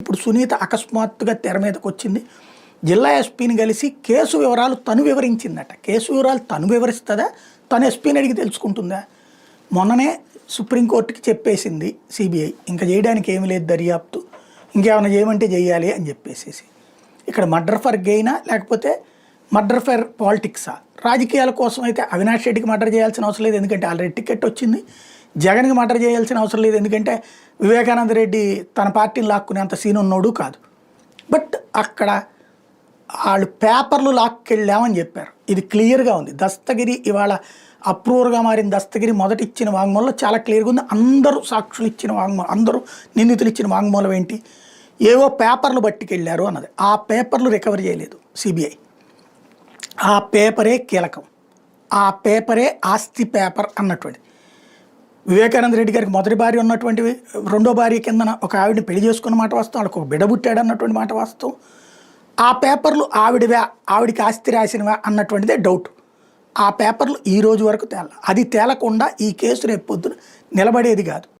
ఇప్పుడు సునీత అకస్మాత్తుగా తెర మీదకి వచ్చింది. జిల్లా ఎస్పీని కలిసి కేసు వివరాలు తను వివరించిందట. కేసు వివరాలు తను వివరిస్తుందా? తను ఎస్పీని అడిగి తెలుసుకుంటుందా? మొన్ననే సుప్రీంకోర్టుకి చెప్పేసింది సిబిఐ. ఇంకా చేయడానికి ఏమి లేదు దర్యాప్తు. ఇంకేమైనా చేయమంటే చేయాలి అని చెప్పేసేసి. ఇక్కడ మర్డర్ ఫర్ గెయినా లేకపోతే మర్డర్ ఫర్ పాలిటిక్సా? రాజకీయాల కోసం అయితే అవినాష్ రెడ్డికి మర్డర్ చేయాల్సిన అవసరం లేదు. ఎందుకంటే ఆల్రెడీ టికెట్ వచ్చింది. జగన్కి మర్డర్ చేయాల్సిన అవసరం లేదు. ఎందుకంటే వివేకానంద రెడ్డి తన పార్టీని లాక్కునేంత సీన్ ఉన్నోడు కాదు. బట్ అక్కడ వాళ్ళు పేపర్లు లాక్కెళ్ళామని చెప్పారు. ఇది క్లియర్గా ఉంది. దస్తగిరి ఇవాళ అప్రూవర్గా మారిన దస్తగిరి మొదటి ఇచ్చిన వాంగ్మూలంలో చాలా క్లియర్గా ఉంది. అందరూ సాక్షులు ఇచ్చిన వాంగ్మూలం అందరూ నిందితులు ఇచ్చిన వాంగ్మూలం ఏంటి? ఏవో పేపర్లు పట్టుకెళ్ళారు అన్నది. ఆ పేపర్లు రికవర్ చేయలేదు సిబిఐ. ఆ పేపరే కీలకం. ఆ పేపరే ఆస్తి పేపర్ అన్నటువంటిది. వివేకానంద రెడ్డి గారికి మొదటి భార్య ఉన్నటువంటి రెండో భార్య కిందన ఒక ఆవిడని పెళ్ళి చేసుకున్న మాట వాస్తవం ఆవిడకు ఒక బిడ పుట్టాడు అన్నటువంటి మాట వాస్తవం. ఆ పేపర్లు ఆవిడవా ఆవిడికి ఆస్తి రాసినవా అన్నటువంటిదే డౌట్ ఆ పేపర్లు ఈ రోజు వరకు తేల అది తేలకుండా ఈ కేసు రేపు పొద్దున నిలబడేది కాదు.